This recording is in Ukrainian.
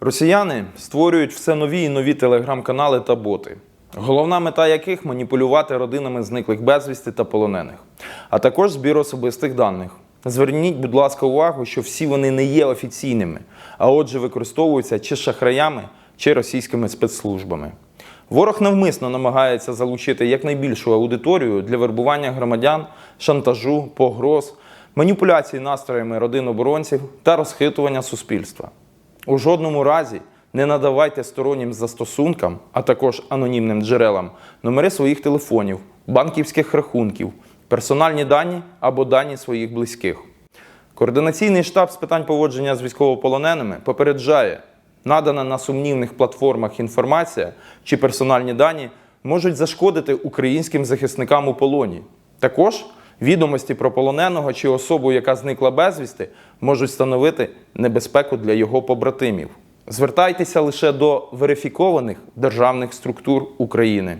Росіяни створюють все нові і нові телеграм-канали та боти, головна мета яких маніпулювати родинами зниклих безвісти та полонених, а також збір особистих даних. Зверніть, будь ласка, увагу, що всі вони не є офіційними, а отже, використовуються чи шахраями, чи російськими спецслужбами. Ворог навмисно намагається залучити якнайбільшу аудиторію для вербування громадян, шантажу, погроз, маніпуляцій настроями родин оборонців та розхитування суспільства. У жодному разі не надавайте стороннім застосункам, а також анонімним джерелам номери своїх телефонів, банківських рахунків, персональні дані або дані своїх близьких. Координаційний штаб з питань поводження з військовополоненими попереджає, надана на сумнівних платформах інформація чи персональні дані можуть зашкодити українським захисникам у полоні. Також відомості про полоненого чи особу, яка зникла безвісти, можуть становити небезпеку для його побратимів. Звертайтеся лише до верифікованих державних структур України.